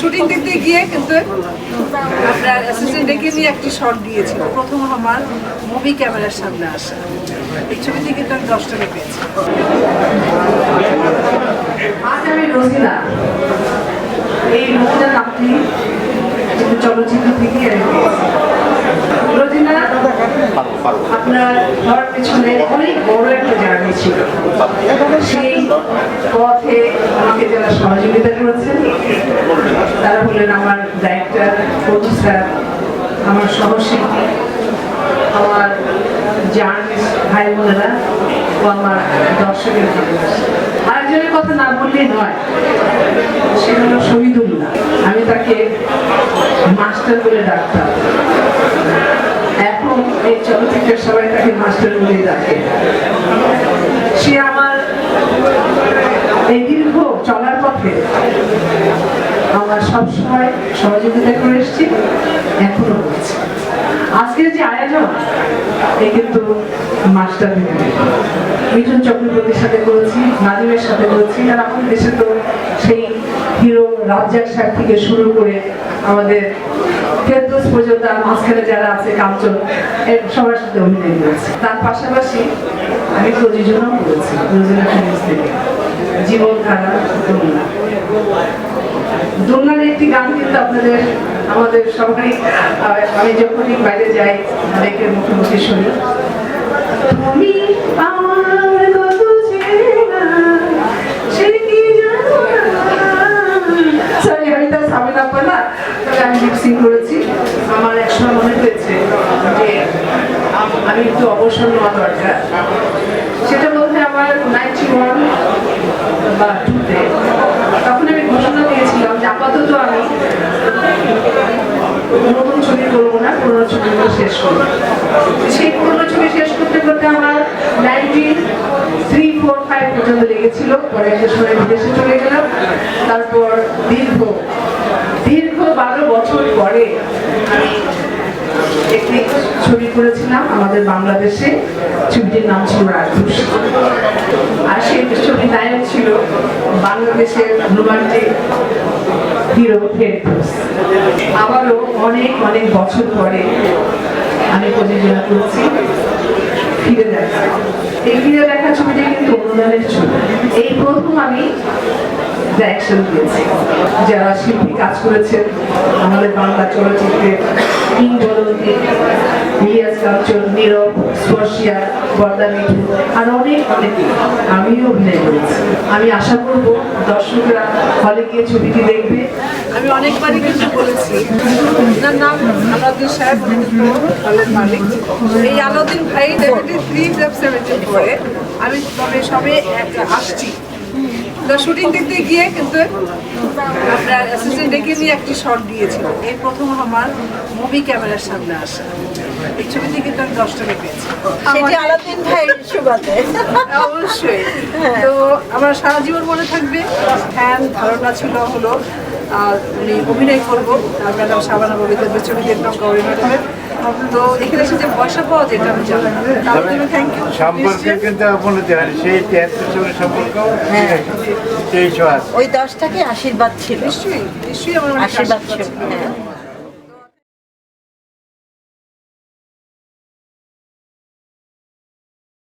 Shooting দেখতে গিয়ে কিন্তু আপনার অ্যাসিস্ট্যান্ট ডেকে নিয়ে একটি শট দিয়েছিল। প্রথম আমার মুভি ক্যামেরার সামনে আসা। এই ছবিতে কিন্তু আমি দশ টাকা পেয়েছি। আজ আমি রোজিনা এই রোজিনা নামটি চলচ্চিত্র থেকে আমি পেয়েছি আপনার পেছনে অনেক বড় একটা জার্নি ছিল। সেই পথে আমাকে যারা সহযোগিতা করেছেন তারা হলেন আমার ডাইরেক্টর আমার সহশিল্পী আমার জার্নালিস্ট ভাই বোনেরা ও আমার দর্শকের আরেকজনের কথা না বললেই নয় সে হলো শহীদুল্লাহ। আমি তাকে মাস্টার বলে ডাকতাম। চলচ্চিত্রের সবাই তাকে মাস্টার বলেই ডাকে। সে আমার এই দীর্ঘ চলার পথে আমার সবসময় সহযোগিতা করে এসেছি, এখনও করছি। আজকের যে আয়োজন, এ কিন্তু মাস্টার মিঠুন চক্রবর্তীর সাথে করেছি নাজিমের সাথে করেছি, আর আমাদের দেশে তো সেই হিরো, রাজ্জাক সাহেব থেকে শুরু করে আমাদের ফেরদোস পর্যন্ত আর মাঝখানে যারা আছে সবার সাথে অভিনয় করেছি। তার পাশাপাশি আমি প্রযোজনাও করেছি প্রযোজনা থেকে। একটি গান কিন্তু আপনাদের আমাদের সবাই আমি যখনই বাইরে যাই অনেকের মুখে মুখে শুনি। তুমি আমার কত চেনা, সে কি জানো না। আমি না তবে আমি লিপসিং মনে হয়েছে যে আমি একটু অবসর নেওয়া দরকার। সেটা বলতে আমার নাইনটি ওয়ান বা টুতে তখন আমি ঘোষণা দিয়েছিলাম যে আপাতত আমি নতুন ছবি করব না, পুরোনো ছবিগুলো শেষ করব। সেই পুরোনো ছবি শেষ করতে করতে আমার নাইনটিন থ্রি ফোর ফাইভ পর্যন্ত লেগেছিল। পরে একটা সময় বিদেশে চলে গেলাম। তারপর দীর্ঘ দীর্ঘ বারো বছর পরে একটি ছবি করেছিলাম আমাদের বাংলাদেশে। ছবিটির নাম ছিল রাজদূষ আর সেই ছবি নায়ক ছিল বাংলাদেশের রোমান্টিক হিরো ফেরদৌস আবারও অনেক অনেক বছর পরে আমি প্রযোজনা করছি। ফিরে দেখা। এই ফিরে দেখা ছবিটা কিন্তু অনুদানের ছবি। এই প্রথম আমি ডাইরেকশন দিয়েছি যারা শিল্পী কাজ করেছেন, আমাদের বাংলা চলচ্চিত্রে কিংবদন্তি ইলিয়াস কাঞ্চন নীরব স্পর্শিয়া বর্দা মিঠু আর অনেক অনেকে আমিও অভিনয় করেছি আমি আশা করব দর্শকরা হলে গিয়ে ছবিটি দেখবে আমি অনেকবারই কিন্তু বলেছি। ওনার নাম আলাউদ্দিন সাহেব মালিক। এই আলাউদ্দিন ভাই ডেপুটি থ্রি সেভেন্টি ফোরে আমি তবে সবে এক- আসছি। শুটিং দেখতে গিয়ে কিন্তু আপনার অ্যাসিস্ট্যান্ট ডেকে নিয়ে একটি শট দিয়েছিল। এই প্রথম আমার মুভি ক্যামেরার সামনে আসা। এই ছবিতে কিন্তু আমি দশ টাকা পেয়েছি। সেটি আলাদিন ভাইয়ের সুবাদে। অবশ্যই। তো আমার সারা জীবন মনে থাকবে ফ্যান ধারণা ছিল হলো উনি অভিনয় করব। তার ম্যাডাম সাবানা ববিদের ছবি দেখলাম গৌরী ম্যাডামের। তো এখানে এসে যে পয়সা পাওয়া যায় এটা আমি জানি তার জন্য থ্যাংক ইউ সম্পর্কে কিন্তু সেই তিয়াত্তর সালের সম্পর্ক হ্যাঁ। আছে। ওই দশটাকে আশীর্বাদ ছিল। নিশ্চয়ই নিশ্চয়ই আমার আশীর্বাদ ছিল। হ্যাঁ।